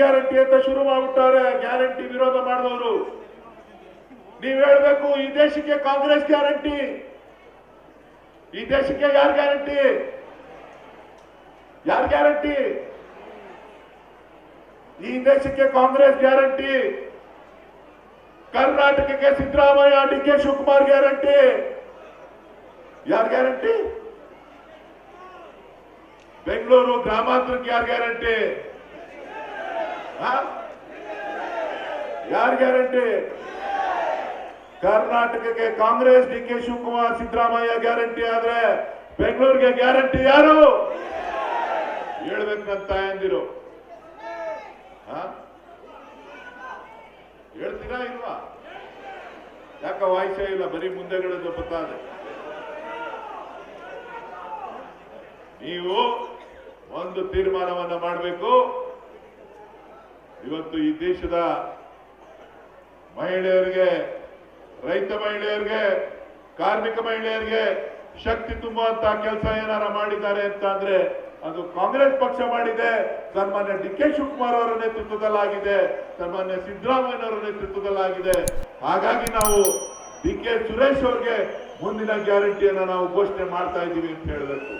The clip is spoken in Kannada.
ಗ್ಯಾರಂಟಿ ಅಂತ ಶುರು ಮಾಡ್ಬಿಟ್ಟವ್ರೆ ಗ್ಯಾರಂಟಿ ವಿರೋಧ ಮಾಡಿದವರು. ನೀವ್ ಹೇಳ್ಬೇಕು, ಈ ದೇಶಕ್ಕೆ ಕಾಂಗ್ರೆಸ್ ಗ್ಯಾರಂಟಿ. ಈ ದೇಶಕ್ಕೆ ಯಾರ್ ಗ್ಯಾರಂಟಿ? ಯಾರ್ ಗ್ಯಾರಂಟಿ? ಈ ದೇಶಕ್ಕೆ ಕಾಂಗ್ರೆಸ್ ಗ್ಯಾರಂಟಿ. ಕರ್ನಾಟಕಕ್ಕೆ Siddaramaiah, D K Shivakumar guarantee. ಯಾರ್ ಗ್ಯಾರಂಟಿ? ಬೆಂಗಳೂರು ಗ್ರಾಮಾಂತರಕ್ಕೆ ಯಾರ್ ಗ್ಯಾರಂಟಿ? ಯಾರ್ ಗ್ಯಾರಂಟಿ? ಕರ್ನಾಟಕಕ್ಕೆ Congress D K Shivakumar Siddaramaiah guarantee ಆದ್ರೆ ಬೆಂಗಳೂರಿಗೆ ಗ್ಯಾರಂಟಿ ಯಾರು? ಹೇಳ್ಬೇಕಂತ ತಾಯಂದಿರು. ಹಾ? ಹೇಳ್ತೀರಾ ಇಲ್ವಾ? ಯಾಕ ವಾಯ್ಸೇ ಇಲ್ಲ? ಬರೀ ಮುಂದೆಗಳದ್ದು ಗೊತ್ತಾದ. ನೀವು ಒಂದು ತೀರ್ಮಾನವನ್ನ ಮಾಡಬೇಕು. ಇವತ್ತು ಈ ದೇಶದ ಮಹಿಳೆಯರಿಗೆ, ರೈತ ಮಹಿಳೆಯರಿಗೆ, ಕಾರ್ಮಿಕ ಮಹಿಳೆಯರಿಗೆ ಶಕ್ತಿ ತುಂಬುವಂತ ಕೆಲಸ ಏನಾರ ಮಾಡಿದ್ದಾರೆ ಅಂತ ಅಂದ್ರೆ ಅದು ಕಾಂಗ್ರೆಸ್ ಪಕ್ಷ ಮಾಡಿದೆ. ಸನ್ಮಾನ್ಯ ಡಿ ಕೆ ಶಿವಕುಮಾರ್ ಅವರ ನೇತೃತ್ವದಲ್ಲಾಗಿದೆ. ಸನ್ಮಾನ್ಯ ಸಿದ್ದರಾಮಯ್ಯನವರ ನೇತೃತ್ವದಲ್ಲಾಗಿದೆ. ಹಾಗಾಗಿ ನಾವು ಡಿ ಕೆ ಸುರೇಶ್ ಅವರಿಗೆ ಮುಂದಿನ ಗ್ಯಾರಂಟಿಯನ್ನ ನಾವು ಘೋಷಣೆ ಮಾಡ್ತಾ ಇದ್ದೀವಿ ಅಂತ ಹೇಳಬೇಕು.